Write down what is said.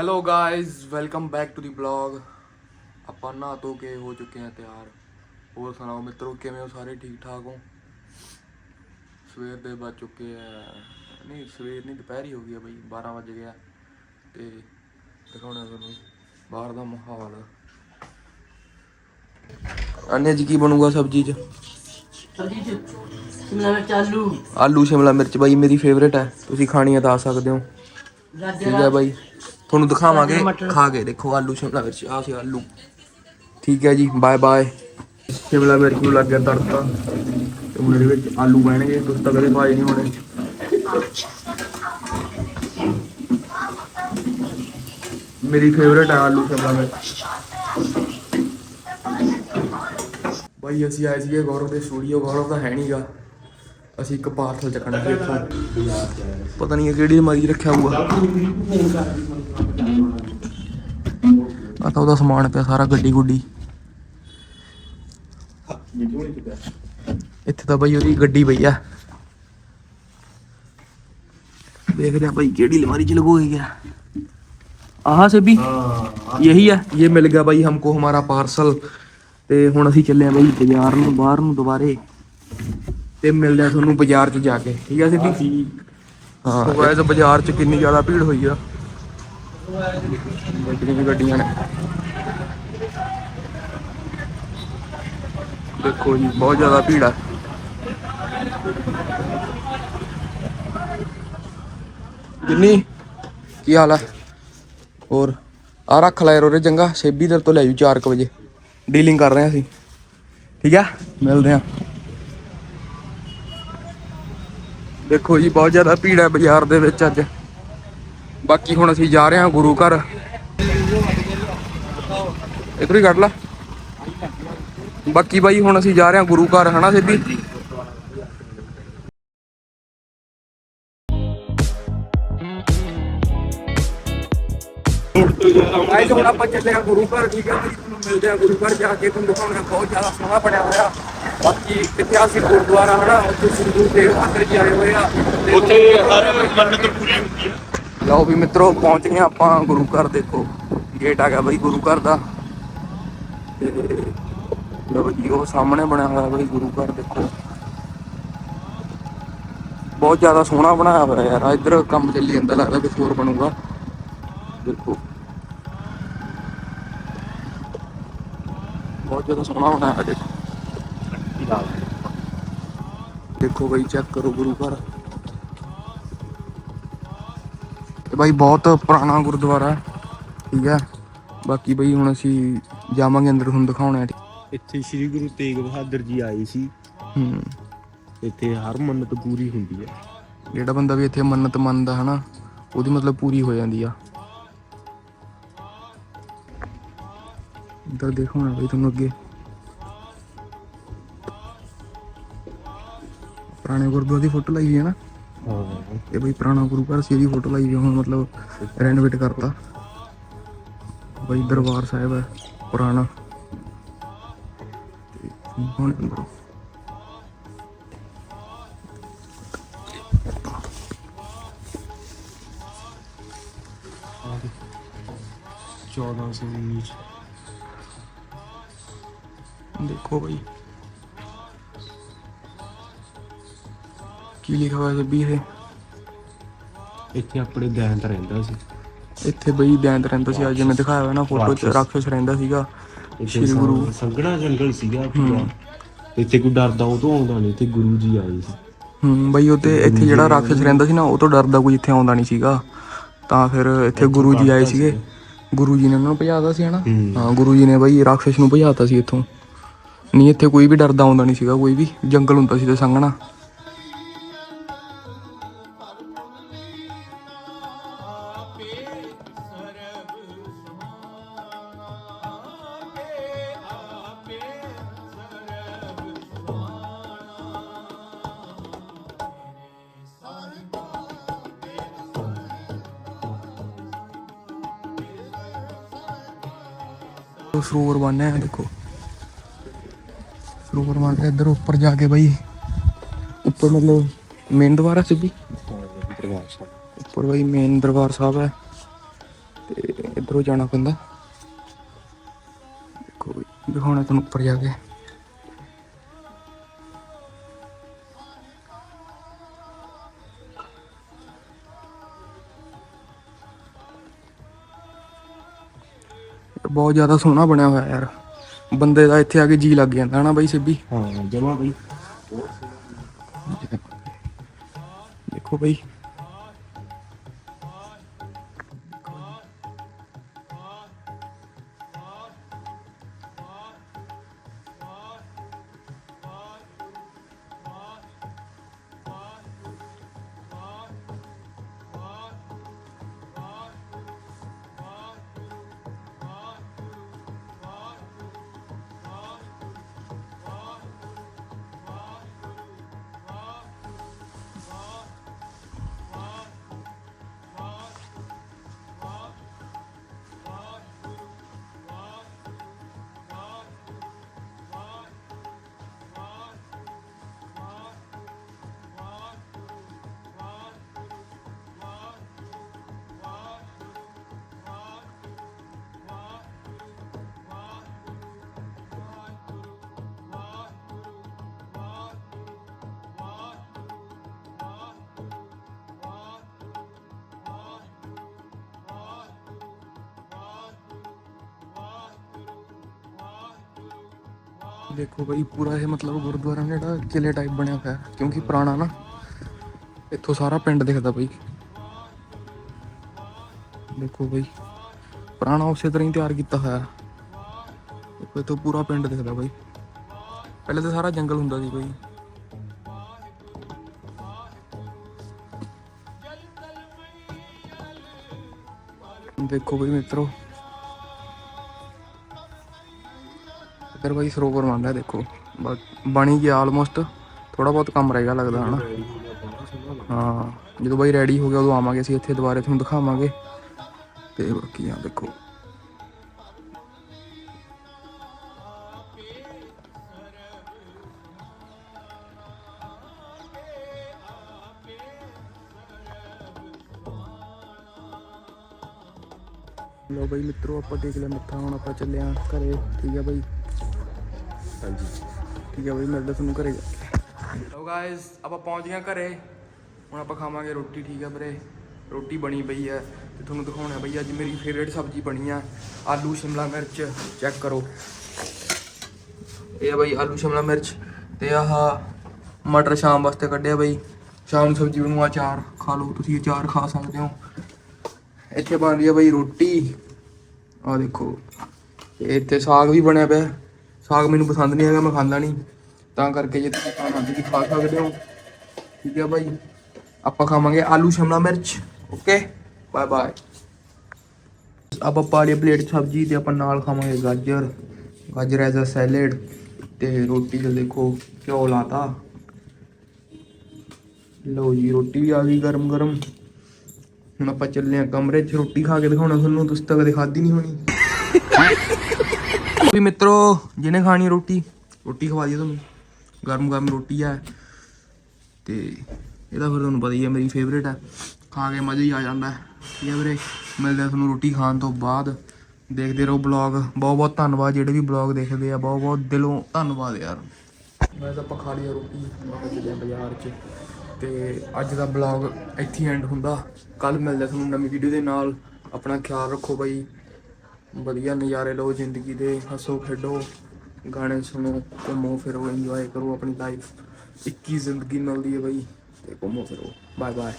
Hello guys welcome back to the blog ਆਪਾਂ ਨਹਾ ਧੋ ਕੇ ਹੋ ਚੁੱਕੇ ਹਾਂ ਤਿਆਰ। ਹੋਰ ਸੁਣਾਓ ਮਿੱਤਰੋ ਕਿਵੇਂ ਹੋ ਸਾਰੇ? ਠੀਕ ਠਾਕ ਹੋ? ਸਵੇਰ ਦੇ ਵੱਜ ਚੁੱਕੇ ਆ। ਨਹੀਂ ਸਵੇਰ ਨਹੀਂ ਦੁਪਹਿਰ ਹੀ ਹੋ ਗਈ ਆ ਬਈ। 12 ਵਜ ਗਿਆ। ਤੇ ਦਿਖਾਉਣਾ ਤੁਹਾਨੂੰ ਬਾਹਰ ਦਾ ਮਾਹੌਲ। ਅੰਨੇ ਜੀ ਕੀ ਬਣੂਗਾ ਸਬਜੀ 'ਚ? ਸਬਜੀ ਚ ਸ਼ਿਮਲਾ ਮਿਰਚ ਆਲੂ। ਆਲੂ ਸ਼ਿਮਲਾ ਮਿਰਚ। ਬਾਈ ਮੇਰੀ ਫੇਵਰੇਟ ਹੈ। ਤੁਸੀਂ ਖਾਣੀ ਹੈ ਤਾਂ ਆ ਸਕਦੇ ਹੋ। ਠੀਕ ਹੈ ਬਾਈ। ਤੁਹਾਨੂੰ ਦਿਖਾਵਾਂਗੇ। ਖਾ ਕੇ। ਦੇਖੋ ਆਲੂ ਸ਼ਿਮਲਾ ਮਿਰਚ ਆ ਸੀ ਆਲੂ। ਠੀਕ ਹੈ ਜੀ ਬਾਏ ਬਾਏ ਸ਼ਿਮਲਾ ਮਿਰਚ ਨੂੰ ਲੱਗ ਗਿਆ ਤੜਕਾ। ਤੇ ਹੁਣ ਇਹਦੇ ਵਿੱਚ ਆਲੂ ਪੈਣਗੇ ਤੁਸੀਂ ਤਾਂ ਕਦੇ ਪਾਏ ਨਹੀਂ ਹੋਣੇ। ਮੇਰੀ ਫੇਵਰੇਟ ਹੈ ਆਲੂ ਸ਼ਿਮਲਾ ਮਿਰਚ। ਬਾਈ ਅਸੀਂ ਆਏ ਸੀਗੇ ਗੌਰਵ ਦੇ ਸਟੂਡੀਓ ਗੌਰਵ ਤਾਂ ਹੈ ਨਹੀਂਗਾ ਅਸੀਂ ਇੱਕ ਪਾਰਸਲ ਚੱਕਣਾ ਸੀ ਇੱਥੋਂ। ਪਤਾ ਨਹੀਂ ਕਿਹੜੀ 'ਚ ਰੱਖਿਆ ਹੋਊਗਾ। ਆ ਤਾਂ ਉਹਦਾ ਸਮਾਨ ਪਿਆ ਸਾਰਾ ਗੱਡੀ ਗੁੱਡੀ। ਇੱਥੇ ਤਾਂ ਬਈ ਉਹਦੀ ਗੱਡੀ ਪਈ ਆ। ਦੇਖਦੇ ਆ ਬਈ ਕਿਹੜੀ ਲਮਾਰੀ ਚ ਲਗੋਈ ਆ। ਆਹ ਸੇਬੀ ਹਾਂ ਯਹੀ ਆ ਇਹ ਮਿਲ ਗਿਆ ਬਾਈ ਹਮਕੋ ਹਮਾਰਾ ਪਾਰਸਲ। ਤੇ ਹੁਣ ਅਸੀਂ ਚੱਲੇ ਆ ਬਾਈ ਬਾਜ਼ਾਰ ਨੂੰ ਬਾਹਰ ਨੂੰ ਦੁਬਾਰੇ। ਤੇ ਮਿਲ ਆ ਤੁਹਾਨੂੰ ਬਾਜ਼ਾਰ 'ਚ ਜਾ ਕੇ ਠੀਕ ਆ ਸੇਬੀ ਹਾਂ ਬਾਜ਼ਾਰ 'ਚ ਕਿੰਨੀ ਜ਼ਿਆਦਾ ਭੀੜ ਹੋਈ ਆ। ਗੱਡੀਆਂ ਗੱਡੀਆਂ ਨੇ। ਦੇਖੋ ਜੀ, ਬਹੁਤ ਜ਼ਿਆਦਾ ਭੀੜ ਆ। ਜਿੰਨੀ, ਕੀ ਹਾਲ ਆ? ਹੋਰ ਆ ਰੱਖ ਲੈ ਰੋਰੇ ਚੰਗਾ ਸੇਬੀ ਦਰ ਤੋਂ ਲੈ ਜੂ 4 ਵਜੇ। ਡੀਲਿੰਗ ਕਰ ਰਹੇ ਆ ਅਸੀਂ। ਠੀਕ ਆ? ਮਿਲਦੇ ਆ ਦੇਖੋ ਜੀ, ਬਹੁਤ ਜ਼ਿਆਦਾ ਭੀੜ ਹੈ ਬਾਜ਼ਾਰ ਦੇ ਵਿੱਚ ਅੱਜ। ਬਾਕੀ ਹੁਣ ਅਸੀਂ ਜਾ ਰਹੇ ਹਾਂ ਗੁਰੂ ਘਰ। ਇਧਰ ਹੀ ਕੱਢ ਲਾ। ਬਾਕੀ ਬਾਈ ਹੁਣ ਅਸੀਂ ਜਾ ਰਹੇ ਹਾਂ ਗੁਰੂ ਘਰ ਹਨਾ ਸਿੱਧੀ? ਆਈ ਹੁਣ ਆਪਾਂ ਚੱਲੇ ਆ ਗੁਰੂ ਘਰ ਠੀਕ ਹੈ ਜੀ? ਤੁਹਾਨੂੰ ਮਿਲਦੇ ਆ ਗੁਰੂ ਘਰ ਜਾ ਕੇ ਤੁਹਾਨੂੰ ਦਿਖਾਉਣਾ ਬਹੁਤ ਜ਼ਿਆਦਾ ਸੋਹਣਾ ਬਣਿਆ ਹੋਇਆ। ਬਾਕੀ ਇਤਿਹਾਸਿਕ ਗੁਰਦੁਆਰਾ ਹਨਾ ਉੱਥੇ ਸ੍ਰੀ ਗੁਰੂ ਤੇਗ ਬਹਾਦਰ ਜੀ ਆਏ ਹੋਏ ਆ। ਉੱਥੇ ਹਰ ਮੰਨਤ ਪੂਰੀ ਹੁੰਦੀ ਹੈ। ਲਓ ਵੀ ਮਿੱਤਰੋ, ਪਹੁੰਚ ਗਏ ਆਪਾਂ ਗੁਰੂ ਘਰ, ਦੇਖੋ ਗੇਟ ਆ ਗਿਆ ਬਈ ਗੁਰੂ ਘਰ ਦਾ। ਤੇ ਲਓ ਜੀ, ਉਹ ਸਾਹਮਣੇ ਬਣਿਆ ਹੋਇਆ ਬਈ ਗੁਰੂ ਘਰ, ਦੇਖੋ। ਬਹੁਤ ਜ਼ਿਆਦਾ ਸੋਹਣਾ ਬਣਾਇਆ ਹੋਇਆ ਯਾਰ ਇੱਧਰ ਕੰਮ ਚੱਲੀ ਜਾਂਦਾ, ਲੱਗਦਾ ਕੁਝ ਹੋਰ ਬਣੂਗਾ। ਦੇਖੋ। ਬਹੁਤ ਜ਼ਿਆਦਾ ਸੋਹਣਾ ਬਣਾਇਆ ਦੇਖੋ। ਦੇਖੋ ਬਈ ਚੈੱਕ ਕਰੋ ਗੁਰੂ ਘਰ। ਬਾਈ ਬਹੁਤ ਪੁਰਾਣਾ ਗੁਰਦੁਆਰਾ ਹੈ। ਠੀਕ ਹੈ। ਬਾਕੀ ਬਈ ਹੁਣ ਅਸੀਂ ਜਾਵਾਂਗੇ ਅੰਦਰ ਤੁਹਾਨੂੰ ਦਿਖਾਉਣਾ ਹੈ। ਇੱਥੇ ਸ੍ਰੀ ਗੁਰੂ ਤੇਗ ਬਹਾਦਰ ਜੀ ਆਏ ਸੀ। ਹੂੰ। ਇੱਥੇ ਹਰ ਮੰਨਤ ਪੂਰੀ ਹੁੰਦੀ ਹੈ। ਜਿਹੜਾ ਬੰਦਾ ਵੀ ਇੱਥੇ ਮੰਨਤ ਮੰਨਦਾ ਹਨਾ ਉਹਦੀ ਮਤਲਬ ਪੂਰੀ ਹੋ ਜਾਂਦੀ ਆ। ਇੱਧਰ ਦੇਖੋ ਨਾ ਬਈ ਤੁਹਾਨੂੰ ਅੱਗੇ। ਪੁਰਾਣੇ ਗੁਰਦੁਆਰੇ ਦੀ ਫੋਟੋ ਲਾਈ ਹੋਈ ਹੈ ਨਾ। ਹਾਂ ਇਹ ਬਈ ਪੁਰਾਣਾ ਗੁਰੂ ਘਰ ਸੀ, ਇਹਦੀ ਫੋਟੋ ਲਾਈ ਹੋਈ ਹੁਣ ਮਤਲਬ ਰੈਨੋਵੇਟ ਕਰਤਾ। ਬਈ ਦਰਬਾਰ ਸਾਹਿਬ ਹੈ, ਪੁਰਾਣਾ। ਤੇ ਹੁਣ ਅੰਦਰ। 1419 ਚ। ਦੇਖੋ ਬਈ। ਕੀ ਲਿਖਿਆ ਹੋਇਆ ਸਭੀ ਇਹ ਇੱਥੇ ਆਪਣੇ ਦੈਂਤ ਰਹਿੰਦਾ ਸੀ। ਇੱਥੇ ਬਈ ਦੈਂਤ ਰਹਿੰਦਾ ਸੀ ਅੱਜ ਜਿਵੇਂ ਦਿਖਾਇਆ ਹੋਇਆ ਨਾ ਫੋਟੋ ਚ ਰਾਖਸ਼। ਰਹਿੰਦਾ ਸੀਗਾ। ਇੱਥੇ ਸ਼੍ਰੀ ਗੁਰੂ। ਸੰਘਣਾ ਜੰਗਲ ਸੀਗਾ ਪੂਰਾ ਇੱਥੇ ਕੋਈ ਡਰਦਾ ਉਹ ਤੋਂ ਆਉਂਦਾ ਨਹੀਂ ਇੱਥੇ ਗੁਰੂ ਜੀ ਆਏ ਸੀ। ਹੂੰ ਬਈ ਉਹਤੇ ਇੱਥੇ ਜਿਹੜਾ ਰਾਖਸ਼ ਰਹਿੰਦਾ ਸੀ ਨਾ ਉਹ ਤੋਂ ਡਰਦਾ ਕੋਈ ਇੱਥੇ ਆਉਂਦਾ ਨਹੀਂ ਸੀਗਾ। ਤਾਂ ਫਿਰ ਇੱਥੇ ਗੁਰੂ ਜੀ ਆਏ ਸੀਗੇ। ਗੁਰੂ ਜੀ ਨੇ ਉਹਨਾਂ ਨੂੰ ਭਜਾਤਾ ਸੀ ਹਨਾ? ਹੂੰ। ਹਾਂ ਗੁਰੂ ਜੀ ਨੇ ਬਈ ਰਾਖਸ਼ ਨੂੰ ਭਜਾਤਾ ਸੀ ਇੱਥੋਂ। ਨਹੀਂ ਇੱਥੇ ਕੋਈ ਵੀ ਡਰਦਾ ਆਉਂਦਾ ਨਹੀਂ ਸੀਗਾ ਕੋਈ ਵੀ। ਜੰਗਲ ਹੁੰਦਾ ਸੀ ਤੇ ਸੰਘਣਾ। ਸਰੋਵਰ ਬਣਿਆ ਹੈ, ਦੇਖੋ। ਸਰੋਵਰ ਬਣ ਰਿਹਾ ਇੱਧਰ ਉੱਪਰ ਜਾ ਕੇ ਬਈ। ਉੱਪਰ ਮਤਲਬ ਮੇਨ ਦਰਬਾਰ ਹੈ ਸਿੱਧੀ? ਉੱਪਰ ਬਈ ਮੇਨ ਦਰਬਾਰ ਸਾਹਿਬ ਹੈ। ਤੇ ਇੱਧਰੋਂ ਜਾਣਾ ਪੈਂਦਾ। ਦੇਖੋ ਦਿਖਾਉਣਾ ਤੁਹਾਨੂੰ ਉੱਪਰ ਜਾ ਕੇ। ਬਹੁਤ ਜ਼ਿਆਦਾ ਸੋਹਣਾ ਬਣਿਆ ਹੋਇਆ ਯਾਰ। ਬੰਦੇ ਦਾ ਇੱਥੇ ਆ ਕੇ ਜੀ ਲੱਗ ਜਾਂਦਾ ਹਨਾ ਬਾਈ ਸਿੱਬੀ ਹਾਂ, ਜਮਾ ਬਈ। ਦੇਖੋ ਬਈ। ਦੇਖੋ ਬਈ, ਪੂਰਾ ਇਹ ਮਤਲਬ ਗੁਰਦੁਆਰਾ ਜਿਹੜਾ ਕਿਲੇ ਟਾਈਪ ਬਣਿਆ ਹੋਇਆ ਕਿਉਂਕਿ ਪੁਰਾਣਾ ਨਾ, ਇੱਥੋਂ ਸਾਰਾ ਪਿੰਡ ਦਿਖਦਾ ਬਈ। ਦੇਖੋ ਬਈ, ਪੁਰਾਣਾ ਉਸੇ ਤਰ੍ਹਾਂ ਹੀ ਤਿਆਰ ਕੀਤਾ ਹੋਇਆ ਹੈ। ਦੇਖੋ, ਇੱਥੋਂ ਪੂਰਾ ਪਿੰਡ ਦਿਖਦਾ ਬਈ। ਪਹਿਲੇ ਤਾਂ ਸਾਰਾ ਜੰਗਲ ਹੁੰਦਾ ਸੀ ਬਈ। ਦੇਖੋ ਬਈ ਮਿੱਤਰੋ ਫਿਰ ਬਾਈ ਸਰੋਵਰ ਮੰਨਦਾ ਦੇਖੋ। ਬਸ ਬਣੀ ਗਿਆ ਆਲਮੋਸਟ ਥੋੜਾ ਬਹੁਤ ਕੰਮ ਰਹਿ ਗਿਆ ਲੱਗਦਾ, ਹਨਾ? ਹਾਂ, ਜਦੋਂ ਬਾਈ ਰੈਡੀ ਹੋ ਗਿਆ, ਉਦੋਂ ਆਵਾਂਗੇ ਅਸੀਂ ਇੱਥੇ ਦੁਬਾਰੇ, ਤੁਹਾਨੂੰ ਦਿਖਾਵਾਂਗੇ। ਤੇ ਬਾਕੀ ਆ, ਦੇਖੋ। ਲੋ ਬਈ, ਮਿੱਤਰੋ, ਆਪਾਂ ਟੇਕ ਲਿਆ ਮੱਥਾ ਹੁਣ ਆਪਾਂ ਚੱਲੇ ਆਂ ਘਰੇ। ਠੀਕ ਆ ਬਾਈ? ਹਾਂਜੀ। ਠੀਕ ਹੈ ਬਈ ਮਿਲਦਾ ਤੁਹਾਨੂੰ ਘਰੇ ਲੋ ਗਾਇਸ ਆਪਾਂ ਪਹੁੰਚ ਗਏ ਹਾਂ ਘਰੇ। ਹੁਣ ਆਪਾਂ ਖਾਵਾਂਗੇ ਰੋਟੀ, ਠੀਕ ਹੈ ਵੀਰੇ। ਰੋਟੀ ਬਣੀ ਪਈ ਹੈ ਤੇ ਤੁਹਾਨੂੰ ਦਿਖਾਉਣਾ ਬਈ, ਅੱਜ ਮੇਰੀ ਫੇਵਰੇਟ ਸਬਜ਼ੀ ਬਣੀ ਆ, ਆਲੂ, ਸ਼ਿਮਲਾ ਮਿਰਚ। ਚੈੱਕ ਕਰੋ। ਇਹ ਆ ਬਈ ਆਲੂ, ਸ਼ਿਮਲਾ ਮਿਰਚ ਤੇ ਆਹ ਮਟਰ ਸ਼ਾਮ ਵਾਸਤੇ ਕੱਢਿਆ ਬਈ। ਸ਼ਾਮ ਨੂੰ ਸਬਜ਼ੀ ਬਣੂ ਅਚਾਰ ਖਾ ਲਓ। ਤੁਸੀਂ ਅਚਾਰ ਖਾ ਸਕਦੇ ਹੋ। ਇੱਥੇ ਬਣ ਰਹੀ ਹੈ ਬਈ ਰੋਟੀ। ਆ ਦੇਖੋ ਤੇ ਇੱਥੇ ਸਾਗ ਵੀ ਬਣਿਆ ਪਿਆ। ਸਾਗ ਮੈਨੂੰ ਪਸੰਦ ਨਹੀਂ ਹੈਗਾ, ਮੈਂ ਖਾਂਦਾ ਨਹੀਂ। ਤਾਂ ਕਰਕੇ ਜੇ ਤੁਸੀਂ ਖਾਣਾ ਤੁਸੀਂ ਖਾ ਸਕਦੇ ਹੋ। ਠੀਕ ਹੈ ਭਾਈ। ਆਪਾਂ ਖਾਵਾਂਗੇ ਆਲੂ, ਸ਼ਿਮਲਾ ਮਿਰਚ। ਓਕੇ ਬਾਏ ਬਾਏ ਆਪਾਂ ਪਾਲੀ ਪਲੇਟ ਸਬਜ਼ੀ ਤੇ ਆਪਾਂ ਨਾਲ ਖਾਵਾਂਗੇ ਗਾਜਰ। ਗਾਜਰ ਐਜ਼ ਅ ਸੈਲਡ ਤੇ ਰੋਟੀ ਤੇ ਦੇਖੋ ਘਿਓ ਲਾਤਾ। ਲਓ ਜੀ, ਰੋਟੀ ਵੀ ਆ ਗਈ ਗਰਮ ਗਰਮ। ਹੁਣ ਆਪਾਂ ਚੱਲੇ ਆ ਕਮਰੇ 'ਚ। ਰੋਟੀ ਖਾ ਕੇ ਦਿਖਾਉਣਾ ਤੁਹਾਨੂੰ, ਤੁਸੀਂ ਤਾਂ ਕਦੇ ਖਾਧੀ ਨਹੀਂ ਹੋਣੀ। ਵੀ ਮਿੱਤਰੋ, ਜਿਹਨੇ ਖਾਣੀ ਰੋਟੀ ਰੋਟੀ ਖਵਾ ਦਈਏ ਤੁਹਾਨੂੰ। ਗਰਮ ਗਰਮ ਰੋਟੀ ਹੈ ਤੇ ਇਹਦਾ ਫਿਰ ਤੁਹਾਨੂੰ ਪਤਾ ਹੀ ਹੈ ਮੇਰੀ ਫੇਵਰੇਟ ਹੈ ਖਾ ਕੇ ਮਜ਼ਾ ਹੀ ਆ ਜਾਂਦਾ। ਹੈ ਠੀਕ ਹੈ ਵੀਰੇ? ਮਿਲਦੇ ਤੁਹਾਨੂੰ ਰੋਟੀ ਖਾਣ ਤੋਂ ਬਾਅਦ। ਦੇਖਦੇ ਰਹੋ ਬਲੌਗ ਬਹੁਤ ਬਹੁਤ ਧੰਨਵਾਦ, ਜਿਹੜੇ ਵੀ ਬਲੌਗ ਦੇਖਦੇ ਆ। ਬਹੁਤ ਬਹੁਤ ਦਿਲੋਂ ਧੰਨਵਾਦ ਯਾਰ। ਮੈਂ ਤਾਂ ਆਪਾਂ ਖਾ ਲਿਆ ਰੋਟੀ ਆਪਾਂ ਚੱਲੇ ਬਾਜ਼ਾਰ 'ਚ। ਤੇ ਅੱਜ ਦਾ ਬਲੌਗ ਇੱਥੇ ਐਂਡ ਹੁੰਦਾ। ਕੱਲ ਮਿਲਦੇ ਤੁਹਾਨੂੰ ਨਵੀਂ ਵੀਡੀਓ ਦੇ ਨਾਲ। ਆਪਣਾ ਖਿਆਲ ਰੱਖੋ ਬਾਈ। ਵਧੀਆ ਨਜ਼ਾਰੇ ਲਓ ਜ਼ਿੰਦਗੀ ਦੇ, ਹੱਸੋ, ਖੇਡੋ, ਗਾਣੇ ਸੁਣੋ, ਘੁੰਮੋ, ਫਿਰੋ ਇੰਜੋਏ ਕਰੋ ਆਪਣੀ ਲਾਈਫ 21 ਜ਼ਿੰਦਗੀ ਮਿਲਦੀ ਹੈ ਬਾਈ ਤੇ ਘੁੰਮੋ, ਫਿਰੋ। Bye bye